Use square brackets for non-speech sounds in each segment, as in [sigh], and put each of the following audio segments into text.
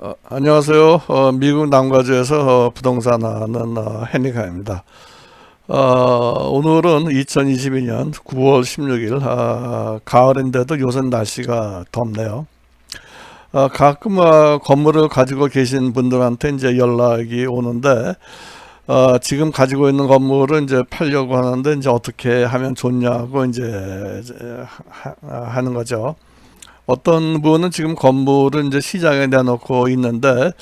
어, 안녕하세요. 어, 미국 남가주에서 어, 부동산 하는 어, 헤니카입니다. 어, 오늘은 2022년 9월 16일 아, 가을인데도 요새 날씨가 덥네요. 어, 가끔 어, 건물을 가지고 계신 분들한테 이제 연락이 오는데 어, 지금 가지고 있는 건물을 이제 팔려고 하는데 이제 어떻게 하면 좋냐고 이제 하, 하는 거죠. 어떤 분은 지금 건물을 이제 시장에 내놓고 있는데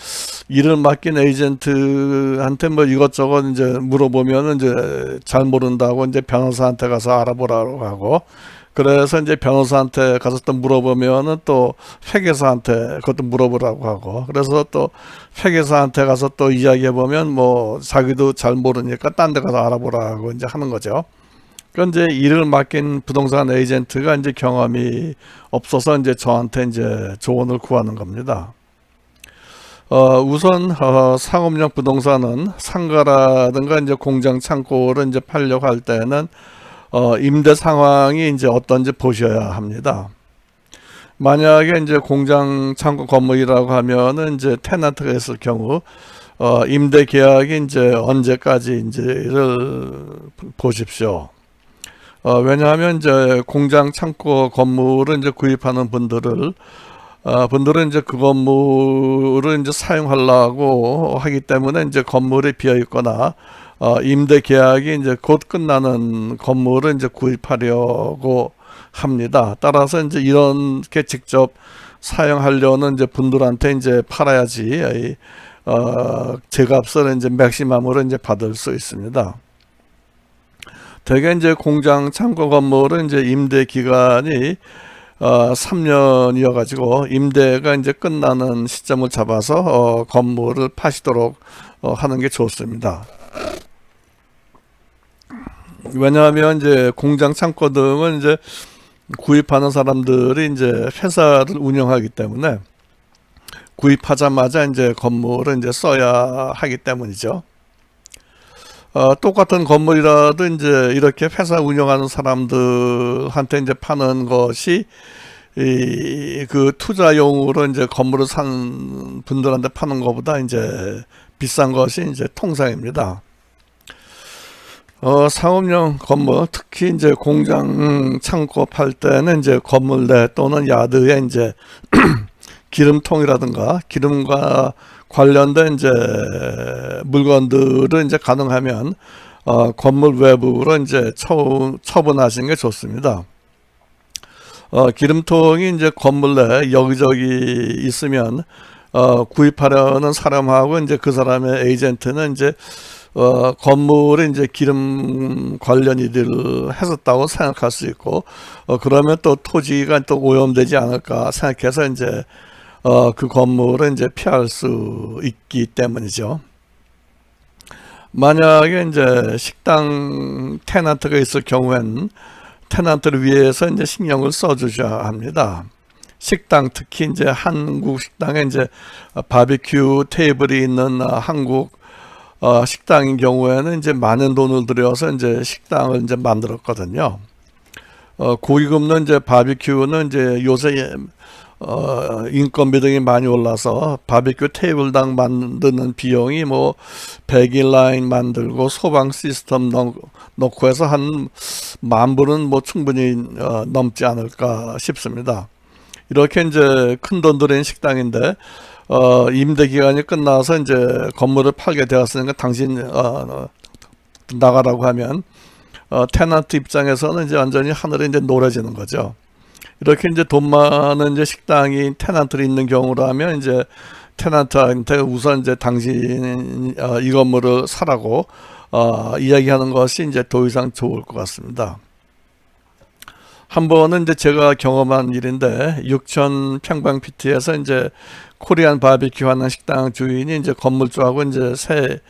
일을 맡긴 에이전트한테 뭐 이것저것 이제 물어보면은 이제 잘 모른다고 이제 변호사한테 가서 알아보라고 하고 그래서 이제 변호사한테 가서 또 물어보면은 또 회계사한테 그것도 물어보라고 하고 그래서 또 회계사한테 가서 또 이야기해 보면 뭐 자기도 잘 모르니까 딴 데 가서 알아보라고 이제 하는 거죠. 그 이제 일을 맡긴 부동산 에이전트가 이제 경험이 없어서 이제 저한테 이제 조언을 구하는 겁니다. 어, 우선 어, 상업용 부동산은 상가라든가 이제 공장 창고를 이제 팔려고 할 때는 어, 임대 상황이 이제 어떤지 보셔야 합니다. 만약에 이제 공장 창고 건물이라고 하면은 이제 테나트가 있을 경우 어, 임대 계약이 이제 언제까지 이제를 보십시오. 어, 왜냐하면 이제 공장 창고 건물을 이제 구입하는 분들을 어, 분들은 이제 그 건물을 이제 사용하려고 하기 때문에 이제 건물이 비어 있거나 어, 임대 계약이 이제 곧 끝나는 건물을 이제 구입하려고 합니다. 따라서 이제 이렇게 직접 사용하려는 이제 분들한테 이제 팔아야지 어, 제값을 이제 맥시멈으로 이제 받을 수 있습니다. 대개 이제 공장 창고 건물은 이제 임대 기간이 어, 3년이어 가지고 임대가 이제 끝나는 시점을 잡아서 어, 건물을 파시도록 어, 하는 게 좋습니다. 왜냐하면 이제 공장 창고 등은 이제 구입하는 사람들이 이제 회사를 운영하기 때문에 구입하자마자 이제 건물을 이제 써야 하기 때문이죠. 어, 똑같은 건물이라도 이제 이렇게 회사 운영하는 사람들한테 이제 파는 것이 이, 그 투자용으로 이제 건물을 산 분들한테 파는 것보다 이제 비싼 것이 이제 통상입니다. 어, 상업용 건물, 특히 이제 공장 창고 팔 때는 이제 건물 내 또는 야드에 이제 [clears throat] 기름통이라든가 기름과 관련된 이제 물건들을 이제 가능하면 어, 건물 외부로 이제 처, 처분하시는 게 좋습니다. 어, 기름통이 이제 건물 내 여기저기 있으면 어, 구입하려는 사람하고 이제 그 사람의 에이전트는 이제 어, 건물에 이제 기름 관련 일을 했었다고 생각할 수 있고 어, 그러면 또 토지가 또 오염되지 않을까 생각해서 이제 어, 그 건물을 이제 피할 수 있기 때문이죠. 만약에 이제 식당 테나트가 있을 경우엔 테나트를 위해서 이제 신경을 써주셔야 합니다. 식당 특히 이제 한국 식당에 이제 바비큐 테이블이 있는 한국 어, 식당인 경우에는 이제 많은 돈을 들여서 이제 식당을 이제 만들었거든요. 어, 고기 굽는 이제 바비큐는 이제 요새 어, 인건비 등이 많이 올라서 바비큐 테이블당 만드는 비용이 뭐 백일 라인 만들고 소방 시스템 넣, 고 해서 한 만 불은 뭐 충분히 어, 넘지 않을까 싶습니다. 이렇게 이제 큰 돈 들인 식당인데 어, 임대 기간이 끝나서 이제 건물을 팔게 되었으니까 당신 어, 어 나가라고 하면 어, 테나트 입장에서는 이제 완전히 하늘이 이제 노래지는 거죠. 이렇게 이제 돈 많은 이제 식당이 테난트를 있는 경우라면 이제 테난트한테 우선 이제 당신 어, 이 건물을 사라고 어, 이야기하는 것이 이제 더 이상 좋을 것 같습니다. 한 번은 이제 제가 경험한 일인데 6천 평방 피트에서 이제 코리안 바비큐 하는 식당 주인이 이제 건물주하고 이제 새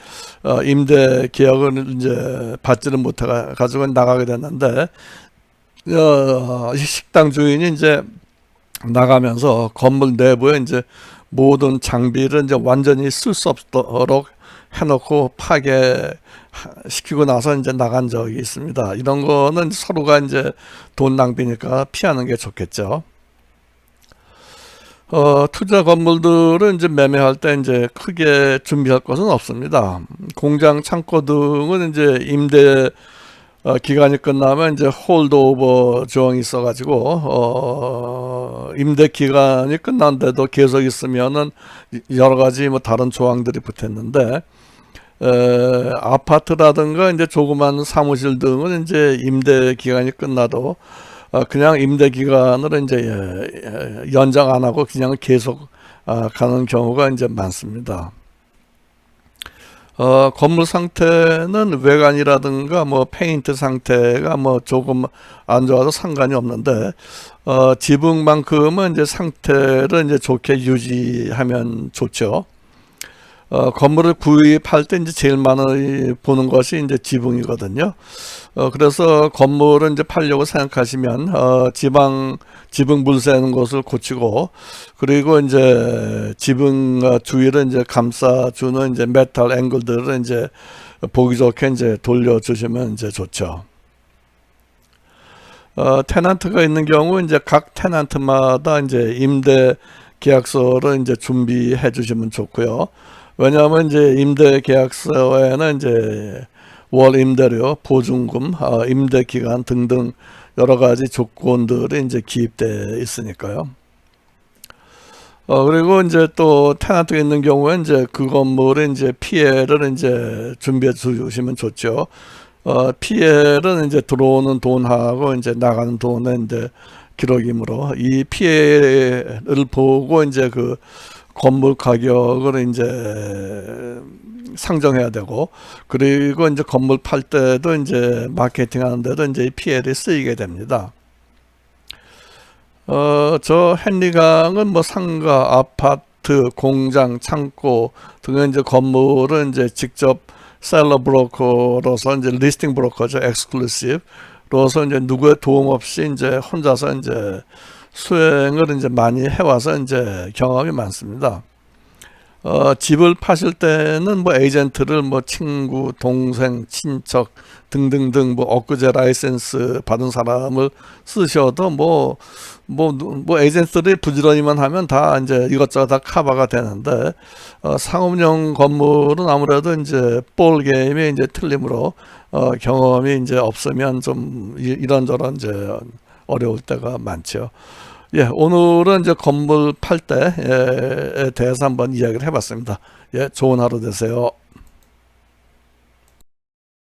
어, 임대 계약을 이제 받지를 못해 가지고 나가게 됐는데 어, 식당 주인이 이제 나가면서 건물 내부에 이제 모든 장비를 이제 완전히 쓸 수 없도록 해놓고 파괴 시키고 나서 이제 나간 적이 있습니다. 이런 거는 서로가 이제 돈 낭비니까 피하는 게 좋겠죠. 어, 투자 건물들은 이제 매매할 때 이제 크게 준비할 것은 없습니다. 공장, 창고 등은 이제 임대 어, 기간이 끝나면 이제 홀드오버 조항이 있어가지고 어, 임대 기간이 끝난데도 계속 있으면은 여러 가지 뭐 다른 조항들이 붙었는데 에, 아파트라든가 이제 조그만 사무실 등은 이제 임대 기간이 끝나도 어, 그냥 임대 기간을 이제 예, 예, 연장 안 하고 그냥 계속 아, 가는 경우가 이제 많습니다. 어, 건물 상태는 외관이라든가 뭐 페인트 상태가 뭐 조금 안 좋아도 상관이 없는데 어, 지붕만큼은 이제 상태를 이제 좋게 유지하면 좋죠. 어, 건물을 구입할 때 이제 제일 많이 보는 것이 이제 지붕이거든요. 어, 그래서 건물을 이제 팔려고 생각하시면 어, 지방 지붕 물 새는 곳을 고치고 그리고 이제 지붕 어, 주위를 이제 감싸주는 이제 메탈 앵글들을 이제 보기 좋게 이제 돌려주시면 이제 좋죠. 어, 테난트가 있는 경우 이제 각 테난트마다 이제 임대 계약서를 이제 준비해 주시면 좋고요. 왜냐하면 이제 임대 계약서에는 이제 월 임대료, 보증금, 어, 임대 기간 등등 여러 가지 조건들이 이제 기입돼 있으니까요. 어, 그리고 이제 또 테나트가 있는 경우에 이제 그 건물에 이제 피해를 이제 준비해 주시면 좋죠. 어, 피해는 이제 들어오는 돈하고 이제 나가는 돈의 이제 기록이므로 이 피해를 보고 이제 그 건물 가격을 이제 상정해야 되고 그리고 이제 건물 팔 때도 이제 마케팅 하는데도 이제 피해를 쓰이게 됩니다. 어, 저 헨리강은 뭐 상가, 아파트, 공장, 창고 등의 이제 건물은 이제 직접 셀러 브로커로서 이제 리스팅 브로커죠, 엑스클루시브로서 이제 누구의 도움 없이 이제 혼자서 이제 수행을 이제 많이 해와서 이제 경험이 많습니다. 어, 집을 파실 때는 뭐 에이전트를 뭐 친구, 동생, 친척 등등등 뭐 엊그제 라이센스 받은 사람을 쓰셔도 뭐 뭐, 뭐 에이전트들이 부지런히만 하면 다 이제 이것저것 다 커버가 되는데 어, 상업용 건물은 아무래도 이제 볼 게임이 이제 틀림으로 어, 경험이 이제 없으면 좀 이- 이런저런 이제 어려울 때가 많죠. 예, 오늘은 이제 건물 팔 때에 대해서 한번 이야기를 해봤습니다. 예, 좋은 하루 되세요.